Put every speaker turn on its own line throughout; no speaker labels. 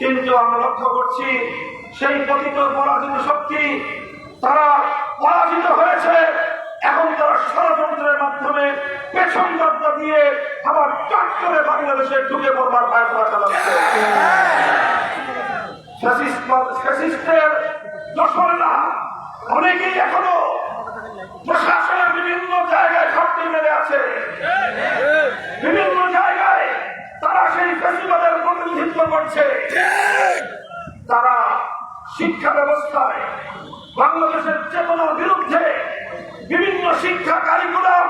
কিন্তু আমরা লক্ষ্য করছি সেই পতিত পরাজিত শক্তি, তারা পরাজিত হয়েছে। এখন তারা ষড়যন্ত্রের মাধ্যমে পেছন দরজা দিয়ে আবার চাট করে বাংলাদেশে ঢুকে পড়বার পায়তারা চালাচ্ছে অনেকেই এখনও প্রশাসনের বিভিন্ন জায়গায় ঘাটতি মেরে আছে। বিভিন্ন জায়গায় ফেসিবাদের প্রতিনিধিত্ব করছে। তারা শিক্ষা ব্যবস্থায় বাংলাদেশের চেতনার বিরুদ্ধে বিভিন্ন শিক্ষা কারিকুলাম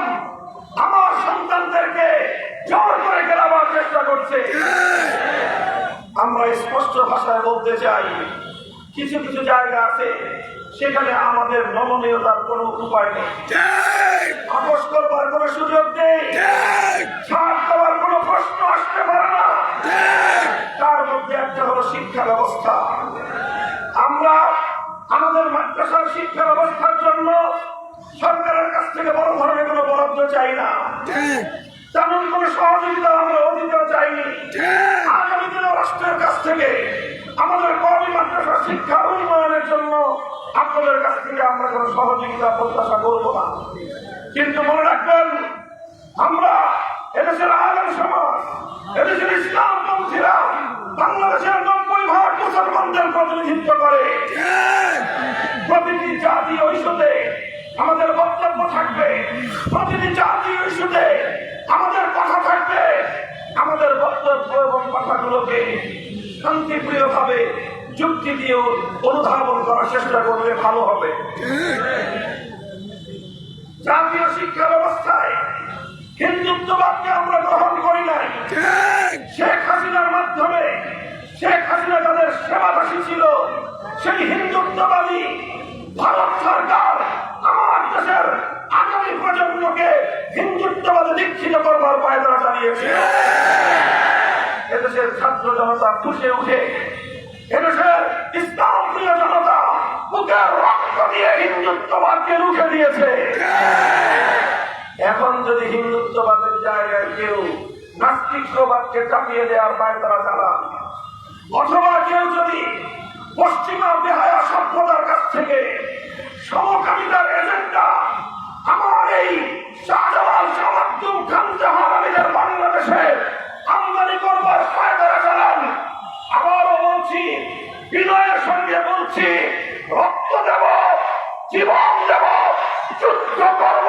আমার সন্তানদেরকে জোর করে গেলাবার চেষ্টা করছে। আমরা স্পষ্ট ভাষায় বলতে চাই কিছু কিছু জায়গা আছে সেখানে আমাদের নমনীয়তার কোনো উপায় নেই। আপোষ করবার কোনো সুযোগ নেই। ছাড় দেওয়ার কোনো প্রশ্ন আসতে পারে না। তার মধ্যে একটা হলো শিক্ষা ব্যবস্থা। আমরা আমাদের মাদ্রাসার শিক্ষা ব্যবস্থার জন্য সরকারের কাছ থেকে বড় ধরনের কোনো বরাদ্দ চাই না। তেমন কোনো সহযোগিতা আমরা অধিকার চাইনি। আগামী দিনে রাষ্ট্রের কাছ থেকে আমাদের কর্মী মাদ্রাসার শিক্ষা উন্নয়নের জন্য আপনাদের কাছ থেকে আমরা কোনো সহযোগিতা, প্রত্যাশা করব না। কিন্তু মনে রাখবেন, আমরা এদেশের আলম সমাজ, এদেশের ইসলাম পন্থীরা বাংলাদেশের নব্বই ভাগ মুসলমানদের প্রতিনিধিত্ব করে। প্রতিটি জাতি ঐশ্বতে আমাদের বক্তব্য থাকবে। প্রতিটি জাতি ঐশ্বতে আমাদের কথা থাকবে। আমাদের বক্তব্য কথাগুলোকে শান্তিপ্রিয় ভাবে যুক্তি দিয়ে অনুধাবন করার চেষ্টা করলে ভালো হবে। জাতীয় শিক্ষা ব্যবস্থায় হিন্দুত্ববাদকে আমরা গ্রহণ করি নাই। শেখ হাসিনার মাধ্যমে শেখ হাসিনা যাদের সেবাদাসী ছিল সেই হিন্দুত্ববাদী ভারত সরকার আমার দেশের আগামী প্রজন্মকে হিন্দুত্ববাদে দীক্ষিত করবার পায়তারা চালিয়েছে। এদেশের ছাত্র জনতা ফুসে উঠে এদেশের ইসলাম প্রিয় জনতা বুকের রক্ত দিয়ে হিন্দুত্ববাদকে রুখে দিয়েছে। এখন যদি হিন্দুত্ববাদের জায়গায় কেউ নাস্তিক্যবাদকে চাপিয়ে দেওয়ার পায় তারা চালান, অথবা কেউ যদি পশ্চিমা বেহায়া সভ্যতার কাছ থেকে সমকামিতার এজেন্ডা আমার এই শাহজালাল সামাদ্দুম খান জাহানামীদের বাংলাদেশে আমদানি করবার পায়তারা চালান, আবারও বলছি, বিনয়ের সঙ্গে বলছি, রক্ত দেব, জীবন দেব, যুদ্ধ করব।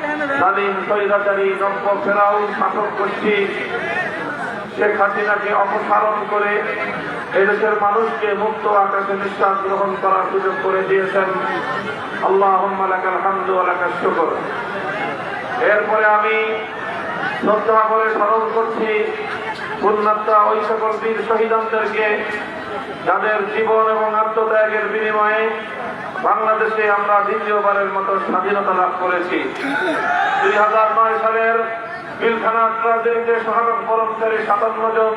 জালিম স্বৈরাচারী নব্য ফেরাও শাসন করছি শেখ হাসিনাকে অপসারণ করে এদেশের মানুষকে মুক্ত আকাশে নিঃশ্বাস গ্রহণ করার সুযোগ করে দিয়েছেন। আল্লাহ হামদু আলাকার শুকর। এরপরে আমি শ্রদ্ধা করে স্মরণ করছি পুণ্যাত্মা ওই সকল বীর শহীদদেরকে যাদের জীবন এবং আত্মত্যাগের বিনিময়ে বাংলাদেশে আমরা দ্বিতীয়বারের মতো স্বাধীনতা লাভ করেছি। দুই হাজার নয় সালের পিলখানা ট্রাজেডিতে শাহাদত বরণকারী সাতান্ন জন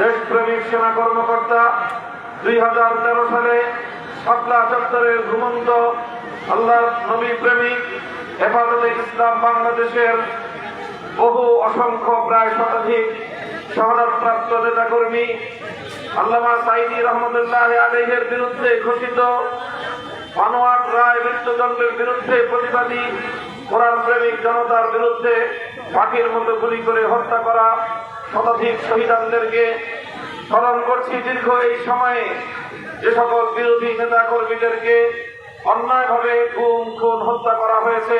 দেশপ্রেমিক সেনা কর্মকর্তা, দুই হাজার তেরো সালে সাতলা চত্বরের ঘুমন্ত আল্লাহ নবী প্রেমিক হেফাজতে ইসলাম বাংলাদেশের বহু অসংখ্য প্রায় শতাধিক শাহাদতপ্রাপ্ত নেতাকর্মী, আল্লামা সাইদি রহমতুল্লাহ আলহের বিরুদ্ধে ঘোষিত মানোয়াট রায় মৃত্যুদণ্ডের বিরুদ্ধে প্রতিবাদী কোরআন প্রেমিক জনতার বিরুদ্ধে পাখির মতো গুলি করে হত্যা করা শতাধিক শহীদানদেরকে স্মরণ করছি দীর্ঘ এই সময়ে যে সকল বিরোধী নেতা কর্মীদেরকে অন্যায়ভাবে গুম খুন, হত্যা করা হয়েছে।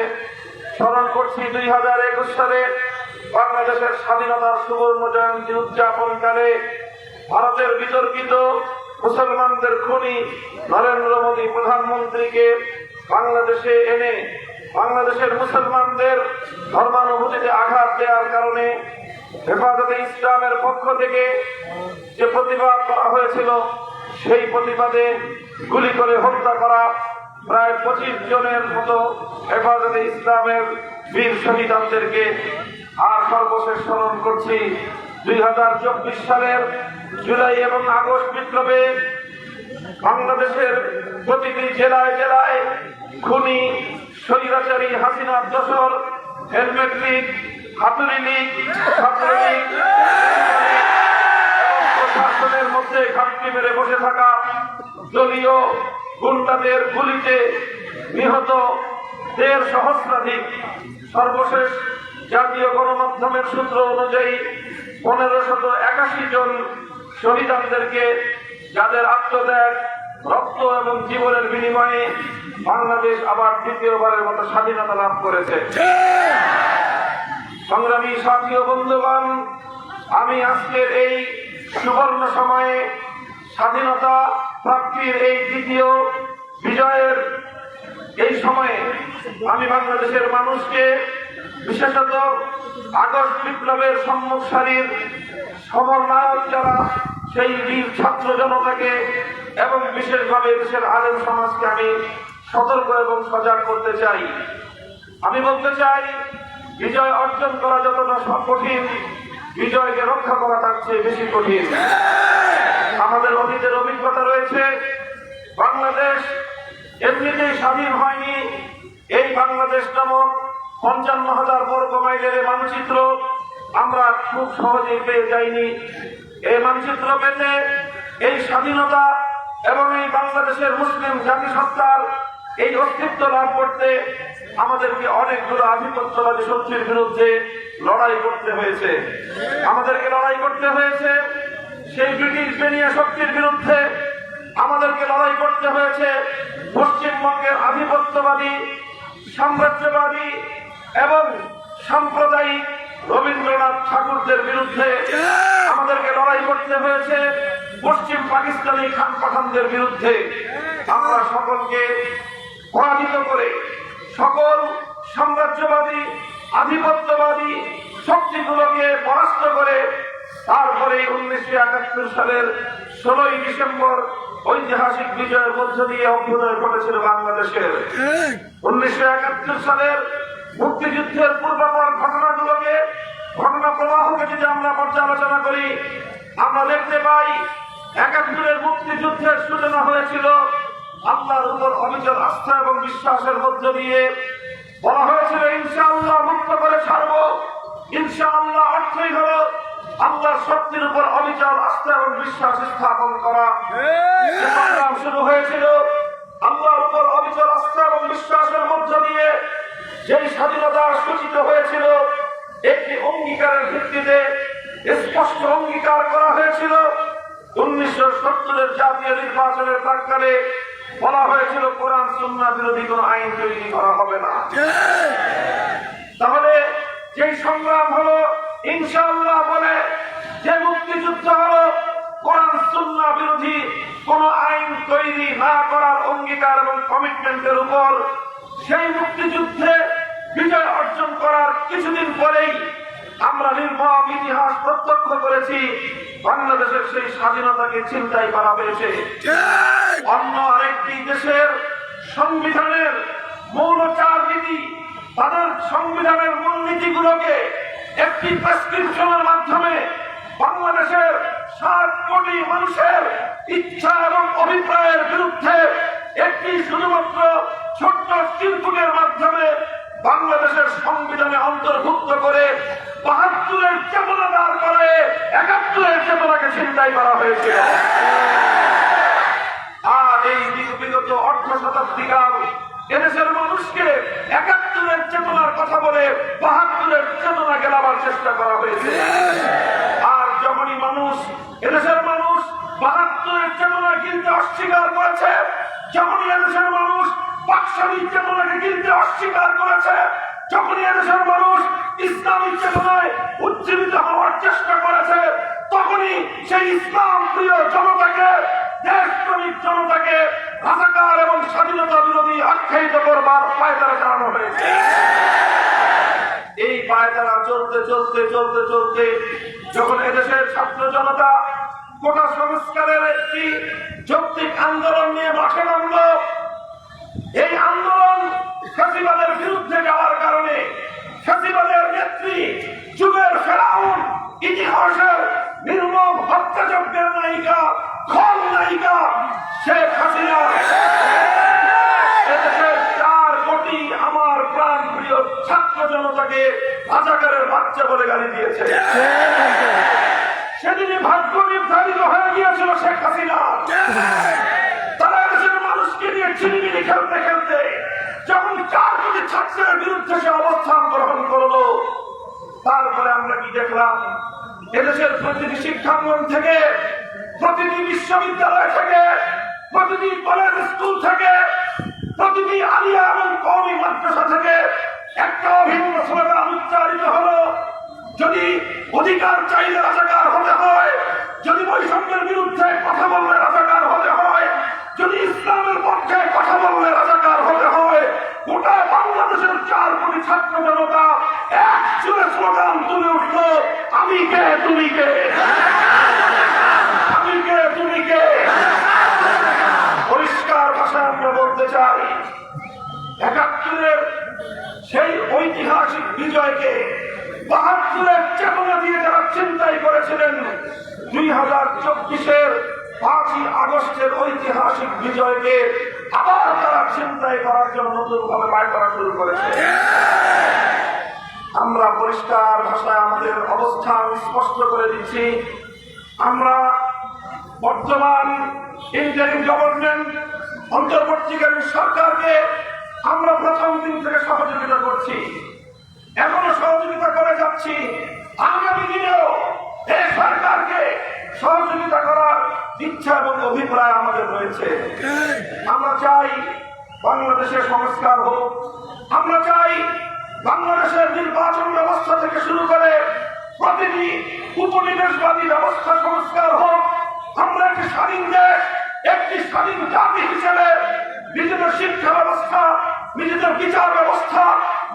স্মরণ করছি দুই হাজার একুশ সালে বাংলাদেশের স্বাধীনতার সুবর্ণ জয়ন্তী উদযাপনকালে ভারতের বিতর্কিত মুসলমানদের খুনি নরেন্দ্র মোদী প্রধানমন্ত্রীকে বাংলাদেশে এনে বাংলাদেশের মুসলমানদের ধর্মানুভূতিতে আঘাত দেওয়ার কারণে হেফাজতে ইসলামের পক্ষ থেকে যে প্রতিবাদ করা হয়েছিল, সেই প্রতিবাদে গুলি করে হত্যা করা প্রায় পঁচিশ জনের মতো হেফাজতে ইসলামের বীর শহীদানদেরকে আর সর্বশেষ স্মরণ করছি। দুই হাজার চব্বিশ সালের জুলাই এবং আগস্ট বিপ্লবে বাংলাদেশের প্রতিটি জেলায় জেলায় খুনি, স্বৈরাচারী হাসিনার দোসর হেলমেট লীগ, হাতুড়ি লীগ, ছাত্রলীগ প্রশাসনের মধ্যে ঘাটতি মেরে বসে থাকা দলীয় গুন্ডাদের গুলিতে নিহত দেড় সহস্রাধিক সর্বশেষ জাতীয় গণমাধ্যমের সূত্র অনুযায়ী পনেরো শত একাশি জন শহীদানদেরকে যাদের আত্মত্যাগ, রক্ত এবং জীবনের বিনিময়ে বাংলাদেশ আবার দ্বিতীয়বারের মতো স্বাধীনতা লাভ করেছে। সংগ্রামী সাথী ও বন্ধুগণ, আমি আজকের এই সুবর্ণ সময়ে স্বাধীনতা প্রাপ্তির এই দ্বিতীয় বিজয়ের এই সময়ে আমি বাংলাদেশের মানুষকে বিশেষত আগস্ট বিপ্লবের সম্মুখ সারির সমন্বয়ক যারা, সেই বীর ছাত্র জনতাকে এবং বিশেষভাবে দেশের আলেম সমাজকে আমি সতর্ক এবং সজাগ করতে চাই। আমি বলতে চাই, বিজয় অর্জন করা যতটা কঠিন, বিজয়কে রক্ষা করা তার চেয়ে বেশি কঠিন। আমাদের অতীতের অভিজ্ঞতা রয়েছে, বাংলাদেশ এমনিতেই স্বাধীন হয়নি, এই বাংলাদেশ নামক পঞ্চান্ন হাজার বর্গ মাইলের মানচিত্র আমরা খুব সহজেই পেয়ে যাইনি। এই মানচিত্র পেতে এই স্বাধীনতা এবং এই বাংলাদেশের মুসলিম জাতিসত্তার এই অস্তিত্ব লাভ করতে আমাদেরকে অনেকগুলো আধিপত্যবাদী শক্তির বিরুদ্ধে লড়াই করতে হয়েছে। আমাদেরকে লড়াই করতে হয়েছে সেই ব্রিটিশ বেনিয়া শক্তির বিরুদ্ধে। আমাদেরকে লড়াই করতে হয়েছে পশ্চিমবঙ্গের আধিপত্যবাদী, সাম্রাজ্যবাদী এবং সাম্প্রদায়িক রবীন্দ্রনাথ ঠাকুরদের বিরুদ্ধে আমাদেরকে লড়াই করতে হয়েছে। পশ্চিম পাকিস্তানি খান পাঠানদের বিরুদ্ধে আমরা সকলকে পরাজিত করে সকল সাম্রাজ্যবাদী আধিপত্যবাদী শক্তিগুলোকে পরাস্ত করে তারপরে উনিশশো একাত্তর সালের ষোলোই ডিসেম্বর ঐতিহাসিক বিজয়ের মধ্য দিয়ে অভ্যুদয় ঘটেছিল বাংলাদেশের। উনিশশো একাত্তর সালের মুক্তিযুদ্ধের পূর্বাপর ঘটনাগুলোকে ঘটনা প্রবাহকে যদি আমরা পর্যালোচনা করি আমরা দেখতে পাই একাত্তরের মুক্তিযুদ্ধের সূচনা হয়েছিল আল্লাহর উপর অবিচল আস্থা এবং বিশ্বাসের মধ্য দিয়ে। বলা হয়েছিল ইনশাআল্লাহ মুক্ত করে ছাড়বো ইনশাআল্লাহ অর্থই হলো আল্লাহর শক্তির উপর অবিচল আস্থা এবং বিশ্বাস স্থাপন করা। শুরু হয়েছিল আল্লাহর উপর অবিচল আস্থা এবং বিশ্বাসের মধ্য দিয়ে যেই স্বাধীনতা সূচিত হয়েছিল, একটি অঙ্গীকারের ভিত্তিতে স্পষ্ট অঙ্গীকার করা হয়েছিল। উনিশশো সত্তরের জাতীয় নির্বাচনের প্রাককালে বলা হয়েছিল, কোরআন সুন্না বিরোধী কোনো আইন তৈরি করা হবে না। তাহলে যেই সংগ্রাম হলো, ইনশাআল্লাহ বলে যে মুক্তিযুদ্ধ হলো, কোরআন সুন্না বিরোধী কোন আইন তৈরি না করার অঙ্গীকার এবং কমিটমেন্টের উপর সেই মুক্তিযুদ্ধে বিজয় অর্জন করার কিছুদিন পরেই আমরা নির্মম ইতিহাস প্রত্যক্ষ করেছি বাংলাদেশের সেই স্বাধীনতাকে চিন্তাই করা হয়েছে। অন্য আরেকটি দেশের সংবিধানের মৌলচার নীতি তাদের সংবিধানের মূলনীতিগুলোকে একটি প্রেসক্রিপশনের মাধ্যমে বাংলাদেশের সাত কোটি মানুষের ইচ্ছা এবং অভিপ্রায়ের বিরুদ্ধে একটি শুধুমাত্র ছোট্ট চিরকুটের মাধ্যমে বাংলাদেশের সংবিধানে অন্তর্ভুক্ত করে বাহাত্তরের চেতনা দাঁড় করে, একাত্তরের চেতনাকে চিন্তাই করা হয়েছিল। আর এই বিগ- বিগত অর্ধ শতাব্দীকাল এদেশের মানুষকে একাত্তরের চেতনার কথা বলে বাহাত্তরের চেতনা গেলাবার চেষ্টা করা হয়েছে। আর যখনই মানুষ, এদেশের মানুষ বাহাত্তরের চেতনা কিনতে অস্বীকার করেছে, যখনই এদেশের মানুষ পাকশালীর চেতনাকে কিনতে অস্বীকার করেছে। যখনই এদেশের মানুষ ইসলামিক চেতনায় উজ্জীবিত হওয়ার চেষ্টা করেছে, তখনই সেই ইসলাম প্রিয় জনতাকে, দেশপ্রেমিক জনতাকে রাজাকার এবং স্বাধীনতা বিরোধী আখ্যায়িত করবার পায়তারা চালানো হয়েছে। এই পায়তারা চলতে চলতে চলতে চলতে যখন এদেশের ছাত্র জনতা কোটা সংস্কারের একটি যৌক্তিক আন্দোলন নিয়ে মাঠে নামল এই আন্দোলন ফ্যাসিবাদের বিরুদ্ধে যাওয়ার কারণে ফ্যাসিবাদের নেত্রী যুগের ফেরাউন, ইতিহাসের নির্মম হত্যাযজ্ঞের নায়িকা, খল নায়িকা শেখ হাসিনা। চার কোটি আমার প্রাণ প্রিয় ছাত্র জনতাকে রাজাকারের বাচ্চা বলে গালি দিয়েছে। সেদিনই ভাগ্য নির্ধারিত হয়ে গিয়েছিল শেখ হাসিনা। মানুষকে নিয়ে খেলতে খেলতে যখন চার কোটি ছাত্রের বিরুদ্ধে সে অবস্থান গ্রহণ করল, তারপরে আমরা কি দেখলাম? এদেশের প্রতিটি শিক্ষাঙ্গন থেকে, প্রতিটি বিশ্ববিদ্যালয় থেকে, প্রতিটি কলেজ স্কুল থেকে, প্রতিটি আলিয়া এবং কওমি মাদ্রাসা থেকে একটা অভিন্ন স্লোগান উচ্চারিত হলো, যদি অধিকার চাইলে রাজাকার হতে হয়, যদি বৈষম্যের বিরুদ্ধে কথা বললে রাজাকার হতে হয় যদি ইসলামের পক্ষে কথা বললে রাজাকার হতে হয় গোটা বাংলাদেশের চার কোটি ছাত্র জনতা এক চুলে স্লোগান তুলে উঠল, আমি কে, তুমি কে? আমি কে, তুমি কে? পরিষ্কার ভাষায় আমরা বলতে চাই, একাত্তরের সেই ঐতিহাসিক বিজয়কে বাহাত্তরের চেতনা দিয়ে যারা চিন্তাই করেছিলেন, দুই হাজার চব্বিশের পাঁচই আগস্টের ঐতিহাসিক বিজয়কে আবার তারা চিন্তায় করার জন্য নতুন ভাবে পায় করা শুরু করেছে। আমরা পরিষ্কার ভাষায় আমাদের অবস্থান স্পষ্ট করে দিচ্ছি। আমরা বর্তমান ইন্টারিম গভর্নমেন্ট অন্তর্বর্তীকালীন সরকারকে আমরা প্রথম দিন থেকে সহযোগিতা করছি। এখনও সহযোগিতা করে যাচ্ছি। আগামী দিনেও এই সরকারকে সহযোগিতা করার ইচ্ছা এবং অভিপ্রায় আমাদের রয়েছে। আমরা চাই বাংলাদেশের সংস্কার হোক। আমরা চাই বাংলাদেশের নির্বাচন ব্যবস্থা থেকে শুরু করে প্রতিটি উপনিবেশবাদী ব্যবস্থা সংস্কার হোক। আমরা একটি স্বাধীন দেশ একটি স্বাধীন জাতি হিসেবে নিজেদের শিক্ষা ব্যবস্থা নিজেদের বিচার ব্যবস্থা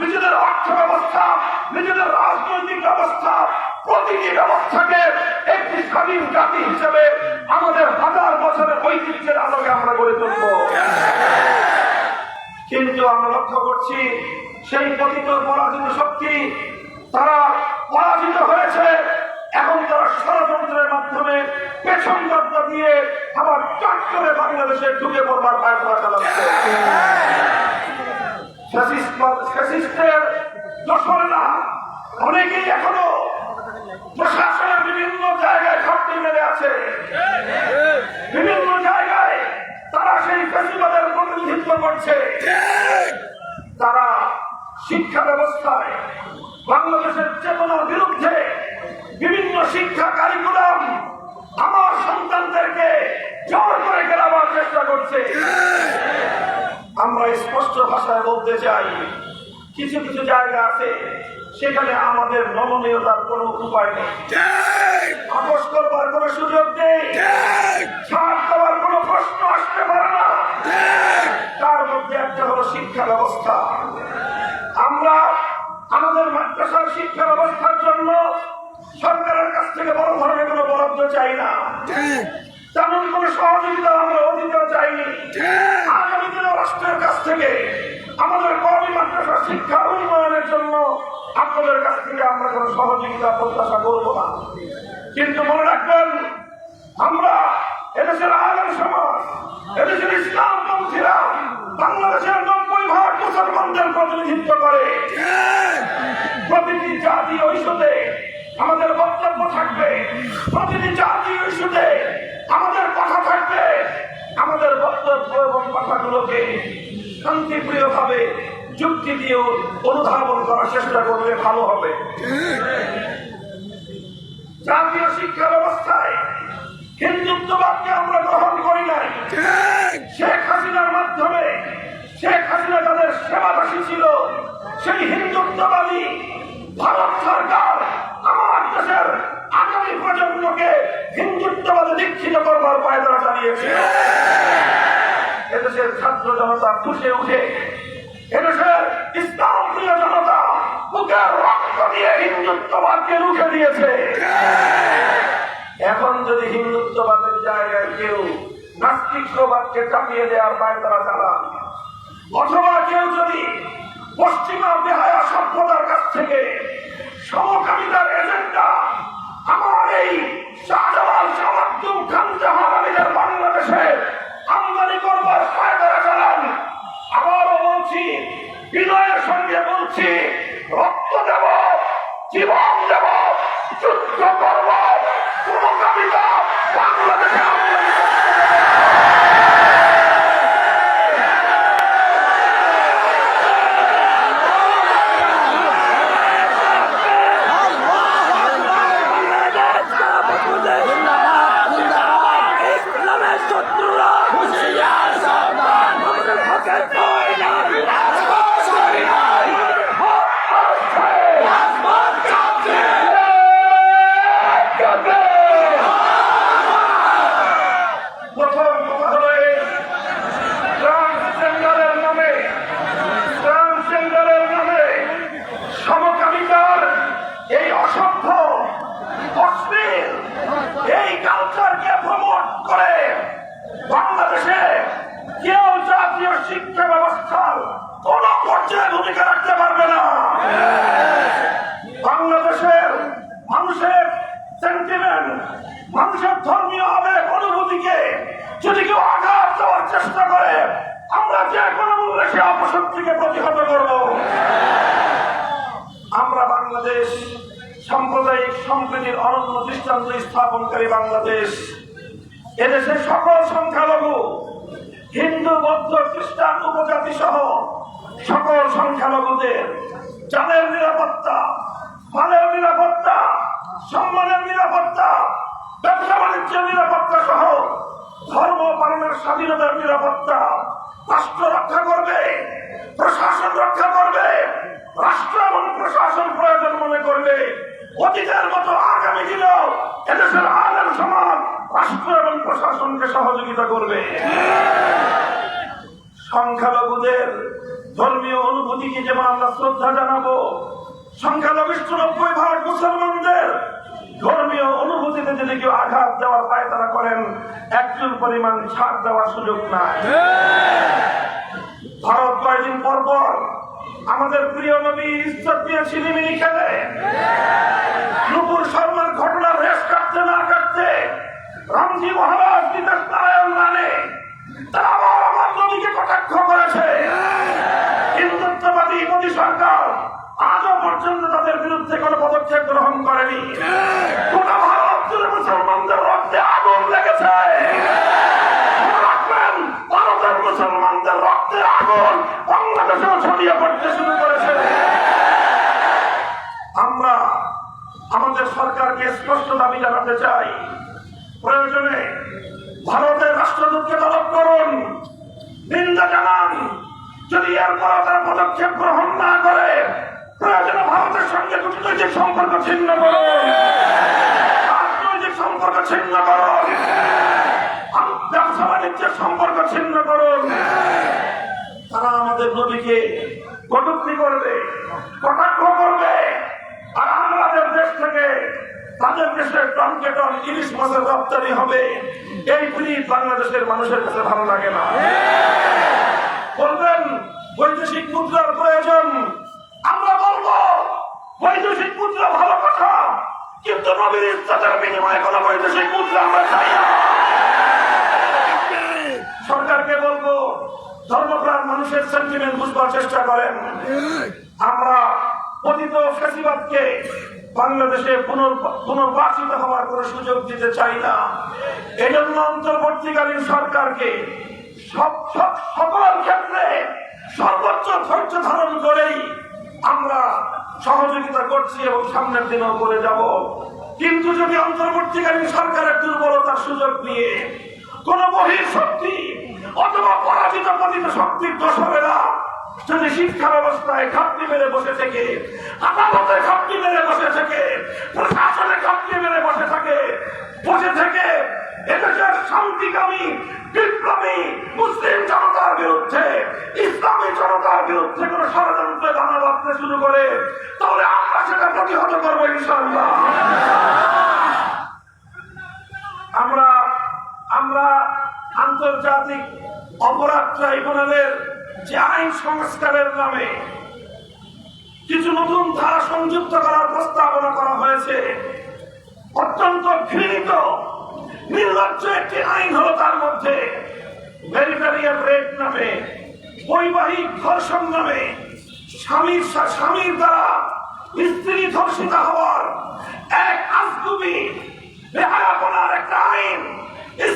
নিজেদের অর্থ ব্যবস্থা নিজেদের রাজনৈতিক ব্যবস্থা প্রতিটি ব্যবস্থাকে একটি স্বাধীন জাতি হিসেবে আমাদের হাজার বছরের ঐতিহ্যের আলোকে আমরা গড়ে তুলব। কিন্তু আমরা লক্ষ্য করছি, সেই পতিত পরাজিত শক্তি তারা পরাজিত হয়েছে, এখন তারা ষড়যন্ত্রের মাধ্যমে পেছন দরজা দিয়ে আবার চট করে বাংলাদেশে ঢুকে পড়বার পায় করা চালাচ্ছে দোসরেরা অনেকেই এখনও প্রশাসনের বিভিন্ন জায়গায় ঘাটতি মেরে আছে বিভিন্ন জায়গায় তারা সেই ফেসিবাদের প্রতিনিধিত্ব করছে তারা শিক্ষা ব্যবস্থায় বাংলাদেশের চেতনার বিরুদ্ধে বিভিন্ন শিক্ষা কারিকুলাম আমার সন্তানদেরকে জোর করে গেলাবার চেষ্টা করছে। আমরা স্পষ্ট ভাষায় বলতে চাই, কিছু কিছু জায়গা আছে, সেখানে আমাদের নমনীয়তার কোনো উপায় নেই। আপোষ করবার কোনো সুযোগ নেই। ছাড় দেওয়ার কোনো প্রশ্ন আসতে পারে না। তার মধ্যে একটা হলো শিক্ষা ব্যবস্থা। আমরা আমাদের মাদ্রাসার শিক্ষা ব্যবস্থার জন্য সরকারের কাছ থেকে বড় ধরনের কোনো বরাদ্দ চাই না। তেমন কোনো সহযোগিতা আমরা অধিকার চাইনি। আগামী দিনে রাষ্ট্রের কাছ থেকে আমাদের কর্মী মাদ্রাসার শিক্ষা উন্নয়নের জন্য আপনাদের কাছ থেকে আমরা কোনো সহযোগিতা প্রত্যাশা করব না। কিন্তু মনে রাখবেন আমরা এদেশের আলম সমাজ এদেশের ইসলাম পন্থীরা বাংলাদেশের ভাগ মুসলমানদের প্রতিনিধিত্ব করে। প্রতিটি জাতি ঐশ্বতে আমাদের বক্তব্য থাকবে। প্রতিটি জাতি ঐশ্বতে আমাদের কথা থাকবে। আমাদের বক্তব্য এবং কথাগুলোকে শান্তিপ্রিয় ভাবে যুক্তি দিয়ে অনুধাবন করার চেষ্টা করলে ভালো হবে। জাতীয় শিক্ষা ব্যবস্থায় হিন্দুত্ববাদকে আমরা গ্রহণ করি নাই। শেখ হাসিনার মাধ্যমে শেখ হাসিনা যাদের সেবাদাসী ছিল। সেই হিন্দুত্ববাদী ভারত সরকার আমার দেশের আগামী প্রজন্মকে হিন্দুত্ববাদে দীক্ষিত করবার পায়দারা চালিয়েছে। এদেশের ছাত্র জনতা ফুসে উঠে। এদেশের ইসলাম প্রিয় জনতা বুকের রক্ত দিয়ে হিন্দুত্ববাদকে রুখে দিয়েছে। এখন যদি হিন্দুত্ববাদের জায়গায় কেউ নাস্তিক্যবাদকে চাপিয়ে দেওয়ার পায়তারা চালান অথবা কেউ যদি পশ্চিমা বেহায়া সভ্যতার কাছ থেকে সমকামিতার এজেন্ডা আমার এই শাহজালাল সামাদ্দুম খান জাহানামীদের বাংলাদেশে আমদানি করবার পায়তারা চালান আবারও বলছি, বিনয়ের সঙ্গে বলছি, রক্ত দেব, জীবন দেব, যুদ্ধ করব, সমকামিতা বাংলাদেশে আমদানি করতে দেব না।
ইসলামের শত্রুরা হুঁশিয়ার সাবধান আমাদের হকের ভয় নাই রাজপথ সরি নাই রাজপথ কাঁপছে
প্রথম কথা হলো এই, ট্রান্সজেন্ডারের নামে ট্রান্সজেন্ডারের নামে সমকামিতার এই অসভ্য অশ্লীল এই কালচারকে প্রমোট করে বাংলাদেশে কেউ জাতীয় শিক্ষা ব্যবস্থার কোন পর্যায়ে ভূমিকা রাখতে পারবে না বাংলাদেশের মানুষের সেন্টিমেন্ট মানুষের ধর্মীয় আবেগ, অনুভূতিকে যদি কেউ আঘাত দেওয়ার চেষ্টা করে, আমরা যে কোনো মূল্যে সে অপশক্তিকে প্রতিহত করব। আমরা বাংলাদেশ সাম্প্রদায়িক সম্প্রীতির অনন্য দৃষ্টান্ত স্থাপনকারী বাংলাদেশ। এদেশে সকল সংখ্যালঘু, হিন্দু, বৌদ্ধ, খ্রিস্টান উপজাতি সহ সকল সংখ্যালঘুদের জানের নিরাপত্তা মালের নিরাপত্তা, সম্মানের নিরাপত্তা, ব্যবসা বাণিজ্যের নিরাপত্তা সহ ধর্ম পালনের স্বাধীনতার নিরাপত্তা রাষ্ট্র রক্ষা করবে, প্রশাসন রক্ষা করবে, রাষ্ট্র এবং প্রশাসন প্রয়োজন মনে করবে। অতীতের মতো আগামী দিনেও এদেশের আলেম সমাজ রাষ্ট্র এবং প্রশাসনকে সহযোগিতা করবে। সংখ্যালঘুদের ধর্মীয় অনুভূতিকে যেমন আমরা শ্রদ্ধা জানাব সংখ্যালঘিষ্ঠ নব্বই ভাগ মুসলমানদের ধর্মীয় অনুভূতিতে যদি কেউ আঘাত দেওয়ার পায়তারা করেন, একজন পরিমাণ ছাড় দেওয়ার সুযোগ নাই। ভারত কয়েকদিন পর পর আমাদের প্রিয় নবী ইজ্জত দিয়ে ছিনিমিনি খেলে। নুপুর শর্মার ঘটনার রেশ কাটতে না কাটতে রামজি মহারাজ বিদেশ নারায়ণ রানে তারা আমার নবীকে কটাক্ষ করেছে। হিন্দুত্ববাদী মোদী সরকার আজও পর্যন্ত তাদের বিরুদ্ধে কোনো পদক্ষেপ গ্রহণ করেনি। গোটা মুসলমানদের রক্তে আগুন লেগেছে। রাখবেন মুসলমানদের রক্তে আগুন বাংলাদেশেও ছড়িয়ে পড়তে শুরু করেছে। আমরা আমাদের সরকারকে স্পষ্ট দাবি জানাতে চাই, প্রয়োজনে ভারতের রাষ্ট্রদূতকে তলব করুন, নিন্দা জানান। যদি এরপর তারা পদক্ষেপ গ্রহণ না করে ভারতের সঙ্গে কূটনৈতিক সম্পর্ক ছিন্ন করুন। রাজনৈতিক সম্পর্ক ছিন্ন করুন। ব্যবসা বাণিজ্যের সম্পর্ক ছিন্ন করুন। তারা আমাদের নবীকে কটুক্তি করবে, কটাক্ষ করবে। আর আমাদের দেশ থেকে তাদের দেশে টনকে টন ইলিশ মাছের রপ্তানি হবে, এই ফিলিপ বাংলাদেশের মানুষের কাছে ভালো লাগে না। বলবেন, বৈদেশিক মুদ্রার প্রয়োজন। বৈদেশিক মুদ্রা ভালো কথা। কিন্তু নবীর ইজ্জতের বিনিময়ে কোনো বৈদেশিক মুদ্রা আমরা চাই না। সরকারকে বলব, ধর্মপ্রাণ মানুষের সেন্টিমেন্ট বুঝবার চেষ্টা করেন। আমরা পতিত ফেসিবাদকে বাংলাদেশে পুনর- পুনর্বাসিত হওয়ার কোন সুযোগ দিতে চাই না। এই জন্য অন্তর্বর্তীকালীন সরকারকে সব সকল ক্ষেত্রে সর্বোচ্চ ধৈর্য ধারণ করেই আমরা সহযোগিতা করছি এবং সামনের দিনেও করে যাব। কিন্তু যদি অন্তর্বর্তীকালীন সরকারের দুর্বলতার সুযোগ নিয়ে কোন বহির শক্তি অথবা পরাজিত পতিত শক্তির দোষরেরা যদি শিক্ষা ব্যবস্থায় ঘাটতি মেরে বসে থেকে আদালতে ঘাটতি মেরে বসে থেকে প্রশাসনে ঘাটতি মেরে বসে থাকে, বসে থেকে এদেশের শান্তিকামী, বিপ্লবী মুসলিম জনতার বিরুদ্ধে, ইসলামী জনতার বিরুদ্ধে কোন ষড়যন্ত্রে দানা বাঁধতে শুরু করে, তাহলে আমরা সেটা প্রতিহত করব ইনশাল্লাহ আমরা আমরা আন্তর্জাতিক অপরাধ ট্রাইব্যুনালের যে আইন সংস্কারের নামে কিছু নতুন ধারা সংযুক্ত করার প্রস্তাবনা করা হয়েছে। অত্যন্ত ঘৃণিত নির্লজ্জ একটি আইন হলো তার মধ্যে। ভেরিটারিয়ান রেপ নামে, বৈবাহিক ধর্ষণ নামে, স্বামীর স্বামীর দ্বারা স্ত্রী ধর্ষিত হওয়ার এক আজগুবি, বেহায়াপনার একটা আইন।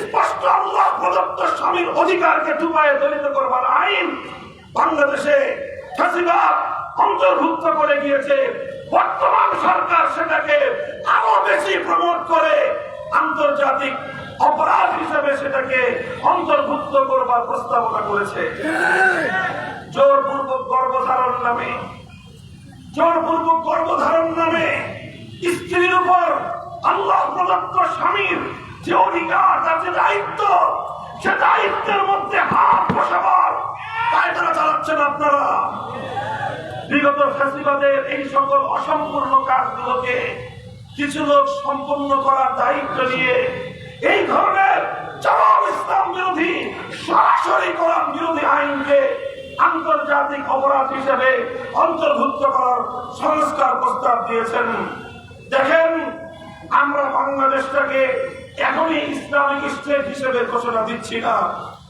স্পষ্ট আল্লাহ প্রদত্ত স্বামীর অধিকারকে ডুবায় দলিত করবার আইন বাংলাদেশে ফাঁসিবাদ অন্তর্ভুক্ত করে গিয়েছে। বর্তমান সরকার সেটাকে আরও বেশি প্রমোট করে আন্তর্জাতিক অপরাধ হিসেবে সেটাকে অন্তর্ভুক্ত করবার প্রস্তাবনা করেছে। জোরপূর্বক গর্ভধারণ নামে, জোরপূর্বক গর্ভধারণ নামে স্ত্রীর উপর আল্লাহ প্রদত্ত স্বামীর যে অধিকার, তার যে দায়িত্ব, সে দায়িত্বের মধ্যে হাত বসাবার কায়দারা চালাচ্ছেন আপনারা। বিগত ফ্যাসিবাদের এই সকল অসম্পূর্ণ কাজগুলোকে কিছু লোক সম্পন্ন করার দায়িত্ব নিয়ে এই ধরনের চরম ইসলাম বিরোধী সরাসরি কোরআন বিরোধী আইনকে আন্তর্জাতিক অপরাধ হিসেবে অন্তর্ভুক্ত করার সংস্কার প্রস্তাব দিয়েছেন। দেখেন আমরা বাংলাদেশটাকে এখনই ইসলামিক স্টেট হিসেবে ঘোষণা দিচ্ছি না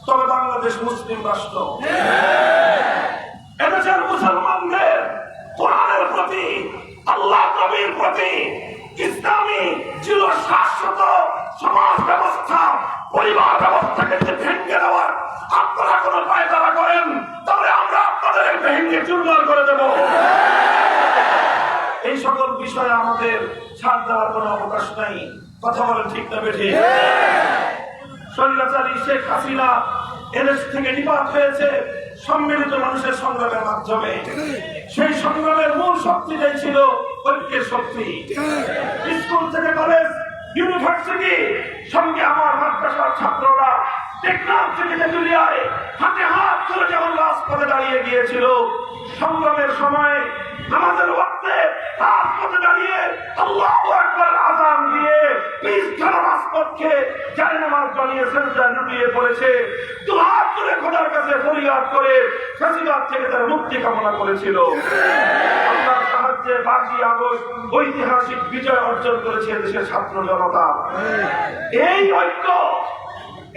তবে বাংলাদেশ মুসলিম রাষ্ট্র। এদেশের মুসলমানদের কোরআনের প্রতি আল্লাহ নবীর প্রতি ইসলামী ছিল শাশ্বত সমাজ ব্যবস্থা, পরিবার ব্যবস্থাকে যে ভেঙে দেওয়ার আপনারা কোনো পায়তারা করেন, তাহলে আমরা আপনাদের ভেঙে চুরমার করে দেব। এই সকল বিষয়ে আমাদের ছাড় দেওয়ার কোনো অবকাশ নাই। কথা বলেন ঠিক না বেঠি? স্বৈরাচারী শেখ হাসিনা এদেশ থেকে নিপাত হয়েছে, সম্মিলিত মানুষের সংগ্রামের মাধ্যমে। সেই সংগ্রামের মূল শক্তিটাই ছিল, ঐক্যের শক্তি। স্কুল থেকে কলেজ, ইউনিভার্সিটি, সঙ্গে আমার মাদ্রাসার ছাত্ররা টেকনাফ থেকে তেঁতুলিয়ায় হাতে হাত ধরে যেমন রাজপথে দাঁড়িয়ে গিয়েছিল, সংগ্রামের সময় আমাদের ওয়াক্তে ঐতিহাসিক বিজয় অর্জন করেছে দেশের ছাত্র জনতা। এই ঐক্য,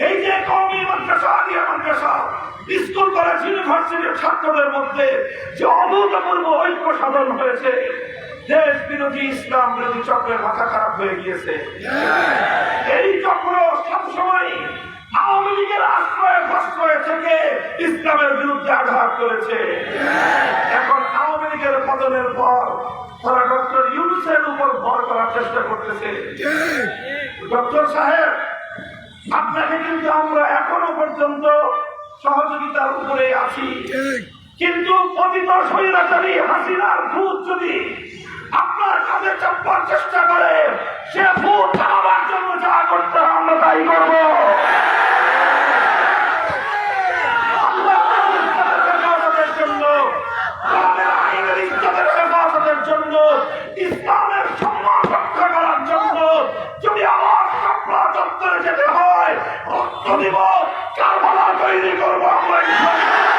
এই যে কমি মাদ্রাসা, আলিয়া মাদ্রাসা, স্কুল, কলেজ, ইউনিভার্সিটির ছাত্রদের মধ্যে যে অভূতপূর্ব ঐক্য সাধন হয়েছে দেশ বিরোধী ইসলাম বিরোধী চক্রের মাথা খারাপ হয়ে গিয়েছে। এই চক্র সবসময় আওয়ামী লীগের আশ্রয়ে প্রশ্রয়ে থেকে ইসলামের বিরুদ্ধে আঘাত করেছে। এখন আওয়ামী লীগের পতনের পর তারা ডক্টর ইউনুসের উপর ভর করার চেষ্টা করতেছে। ডক্টর সাহেব, আপনাকে কিন্তু আমরা এখনও পর্যন্ত সহযোগিতার উপরে আছি। কিন্তু পতিত স্বৈরাচারী হাসিনার ভূত যদি আপনার কাছে চাপবার চেষ্টা করে, সে ভূত চালাবার জন্য যা করতে আমরা তাই করব জন্য ইসলামের সম্মান রক্ষা করার জন্য যদি আমার কাপড়া চত্বরে যেতে হয়, রক্ত দিব, কারবালা তৈরি করব আমরা।